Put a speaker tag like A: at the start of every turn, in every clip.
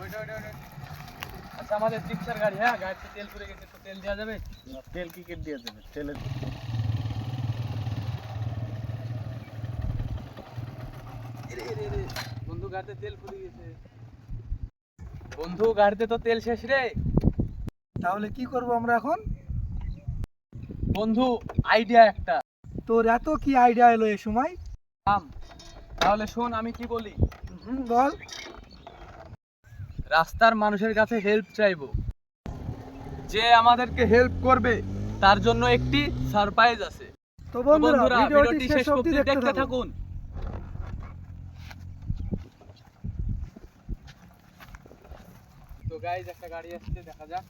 A: ওইটা, ওইটা, ওইটা। আচ্ছা আমাদের রিক্সার গাড়ি হ্যাঁ? গাড়িতে তেল পুড়ে গেছে একটু তেল দেওয়া যাবে?
B: তেল কি কে দিয়ে দেবে তেলের
A: এরে, এরে, এরে, বন্ধু গাড়িতে তেল পুড়ে গেছে। বন্ধু গাড়িতে তো তেল শেষ রে।
B: তাহলে কি করব আমরা এখন?
A: বন্ধু আইডিয়া একটা।
B: তোর এত কি আইডিয়া এলো এই সময়।
A: তাহলে শোন আমি কি বলি?
B: বল।
A: রাস্তার মানুষের কাছে হেল্প চাইব। যে আমাদেরকে হেল্প করবে তার জন্য একটি সারপ্রাইজ আছে।
B: তো বন্ধুরা ভিডিওটি শেষ অবধি দেখতে থাকুন।
A: তো গাইজ একটা গাড়ি আসছে দেখা যাক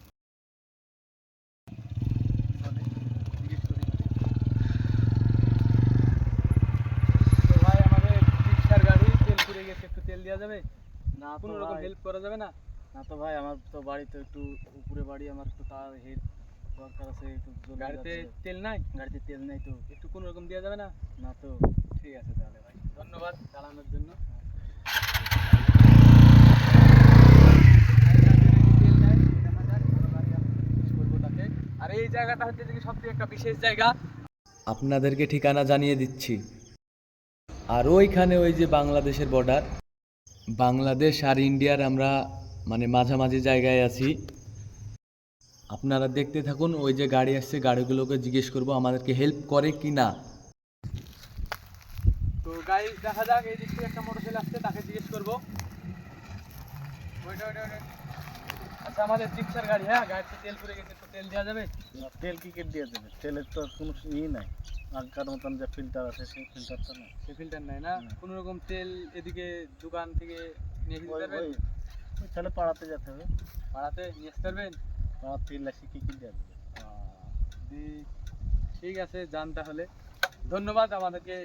A: চলে, জিজ্ঞেস করি। তো ভাই আমাদের রিক্সার গাড়ি তেল পুড়ে গেছে দেওয়া যাবে?
B: না
A: কোনো রকম হেল্প করা যাবে না?
B: না তো ভাই আমার তো বাড়িতে একটু উপরে বাড়ি আমার একটু তার হেল্প দরকার আছে একটু
A: গাড়িতে তেল নাই?
B: গাড়িতে তেল নেই তো।
A: একটু কোনো রকম দেওয়া যাবে না?
B: না তো।
A: ঠিক আছে তাহলে ভাই। ধন্যবাদ চালানোর জন্য। আর এই জায়গাটা হচ্ছে যে সব থেকে একটা বিশেষ জায়গা। আপনাদেরকে ঠিকানা জানিয়ে দিচ্ছি। আর ওইখানে ওই যে বাংলাদেশের বর্ডার বাংলাদেশ আর ইন্ডিয়ার আমরা মানে মাঝামাঝি জায়গায় আছি। আপনারা দেখতে থাকুন, ওই যে গাড়ি আসছে, গাড়িগুলোকে জিজ্ঞেস করব আমাদেরকে হেল্প করে কি না তো গাড়ি দেখা যাক, এই দিক থেকে একটা মোটরসাইকেল আসছে, তাকে জিজ্ঞেস করব। আচ্ছা আমাদের রিক্সার গাড়ি হ্যাঁ গাড়িতে তেল পুড়ে গেছে একটু তেল দেওয়া যাবে?
B: তেল কি দিয়ে দেবে তেলের তো কোনো ই নাই। আগকার মতন যে ফিল্টার আছে সেই ফিল্টারটা না
A: সেই ফিল্টার নাই না। কোনো রকম তেল এদিকে দোকান থেকে নিয়ে
B: ওই
A: পারবেন?
B: ওই ওই তাহলে পাড়াতে যেতে হবে।
A: পাড়াতে নিয়ে আসতে পারবেন?
B: পাড়ার তেল আসি কি কি দিয়ে দেবে
A: ঠিক আছে যান তাহলে। ধন্যবাদ আমাদেরকে।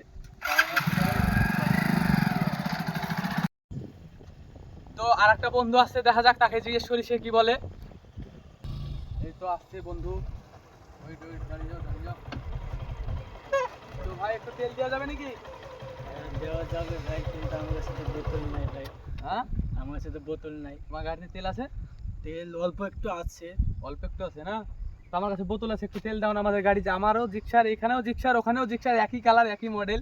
A: তো আর একটা বন্ধু আসছে দেখা যাক তাকে জিজ্ঞেস করি সে কি বলে। এই তো আসছে বন্ধু। ওয়েট ওয়েট দাঁড়িয়ে যাও দাঁড়িয়ে যাও। তো ভাই একটু তেল দেওয়া যাবে নাকি?
B: দেওয়া যাবে ভাই কিন্তু আমার সাথে বোতল নাই ভাই।
A: হ্যাঁ?
B: আমার সাথে বোতল নাই।
A: তোমার গাড়িতে তেল আছে?
B: তেল অল্প একটু আছে।
A: অল্প একটু আছে না? তো আমার কাছে বোতল আছে একটু তেল দাও না আমাদের গাড়িতে। আমারও জিক্সার এখানেও জিক্সার ওখানেও জিক্সার একই কালার একই মডেল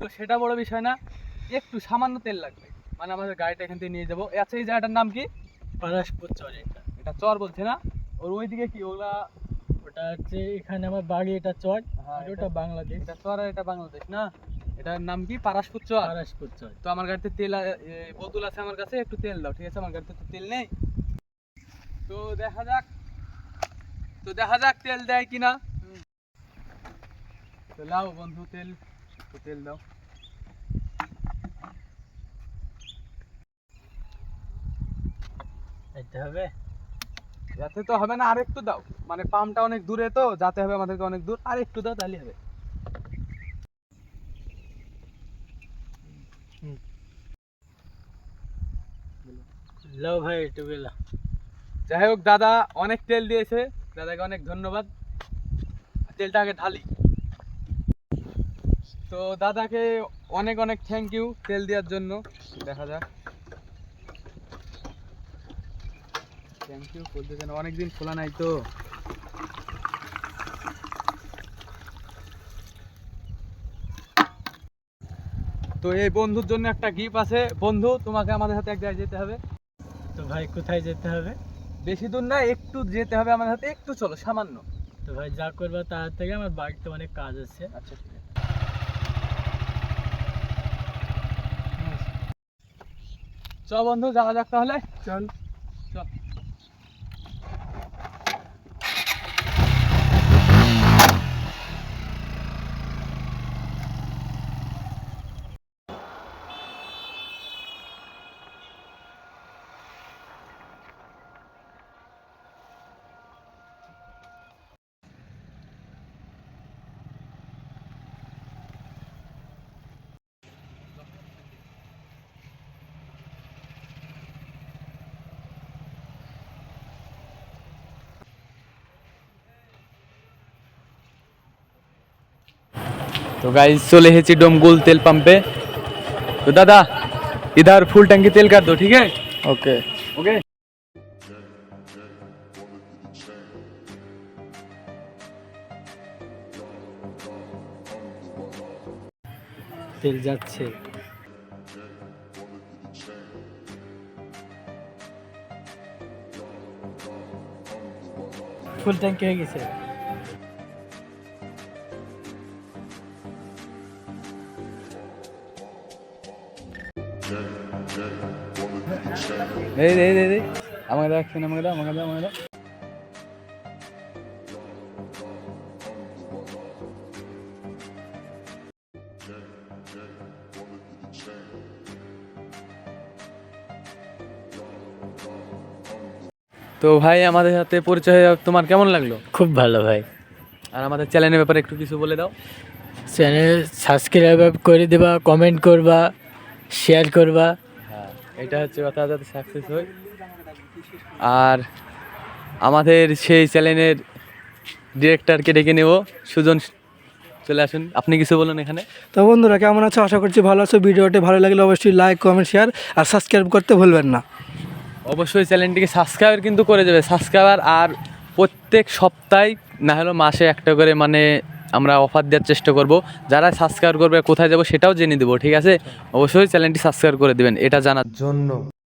A: তো সেটা বড় বিষয় না একটু সামান্য তেল লাগবে। মানে আমাদের গাড়িটা এখান থেকে নিয়ে যাব। আচ্ছা এই জায়গাটার নাম কি?
B: পারাসপুর চর এটা।
A: এটা চর বলছে না? ওর ওইদিকে কি? ওগুলা
B: হচ্ছে এখানে আমার বাড়ি এটা চর
A: হ্যাঁ,
B: আর
A: এটা-
B: ওটা বাংলাদেশ।
A: এটা চর আর এটা বাংলাদেশ না? এটার নাম কি? পারাসপুর চর?
B: পারাসপুর চর।
A: তো আমার গাড়িতে তেল বোতল আছে আমার কাছে একটু তেল দাও ঠিক আছে? আমার গাড়িতে তো তেল নেই। তো দেখা যাক তো দেখা যাক তেল দেয় কিনা। তো লাও বন্ধু তেল তো তেল দাও।
B: যেতে হবে?
A: যাতে তো হবে না আর একটু দাও। মানে পাম্পটা অনেক দূরে তো যাতে হবে আমাদেরকে অনেক দূর। আর একটু দাও তাহলে হবে।
B: লাও ভাই একটু বেলা।
A: যাই হোক দাদা অনেক তেল দিয়েছে। দাদাকে অনেক ধন্যবাদ। তেলটা আগে ঢালি। তো দাদাকে অনেক অনেক থ্যাংক ইউ তেল দেওয়ার জন্য। দেখা যাক। থ্যাংক ইউ যেন অনেকদিন খোলা নাই তো। তো এই বন্ধুর জন্য একটা গিফট আছে। বন্ধু তোমাকে আমাদের সাথে এক জায়গায় যেতে হবে।
B: তো ভাই কোথায় যেতে হবে?
A: বেশি দূর না একটু যেতে হবে আমাদের হাতে। একটু চলো সামান্য।
B: তো ভাই যা করবা তার থেকে আমার বাড়িতে অনেক কাজ আছে।
A: আচ্ছা ঠিক আছে। চ বন্ধু যাওয়া যাক তাহলে।
B: চল।
A: চল। তো গাইজ চলে এসেছি ডোমগুল তেল পাম্পে তো দাদা इधर फुल टंकी तेल कर दो ठीक है
B: ওকে
A: ओके
C: তেল যাচ্ছে ফুল ট্যাঙ্কি হয়ে গেছে
A: এই দে দে আমাকে একটু আমাকে দাও আমাকে দাও আমাকে দাও। তো ভাই আমাদের সাথে পরিচয় তোমার কেমন লাগল?
C: খুব ভালো ভাই।
A: আর আমাদের চ্যানেলের ব্যাপারে একটু কিছু বলে দাও।
C: চ্যানেল সাবস্ক্রাইব করে দেবা কমেন্ট করবা শেয়ার করবা।
A: এটা হচ্ছে কথা যাতে সাকসেস হয়। আর আমাদের সেই চ্যানেলের ডিরেক্টরকে ডেকে নেব। সুজন চলে আসুন। আপনি কিছু বলুন এখানে।
D: তো বন্ধুরা কেমন আছো? আশা করছি ভালো আছো। ভিডিওটি ভালো লাগলে অবশ্যই লাইক কমেন্ট শেয়ার আর সাবস্ক্রাইব করতে ভুলবেন না।
A: অবশ্যই চ্যানেলটিকে সাবস্ক্রাইব কিন্তু করে দেবে। সাবস্ক্রাইবার আর প্রত্যেক সপ্তাহে না হলেও মাসে একটা করে মানে আমরা অফার দেওয়ার চেষ্টা করব। যারা সাবস্ক্রাইব করবে, কোথায় যাব সেটাও জেনে দেবো, ঠিক আছে? অবশ্যই চ্যানেলটি সাবস্ক্রাইব করে দেবেন, এটা জানার জন্য।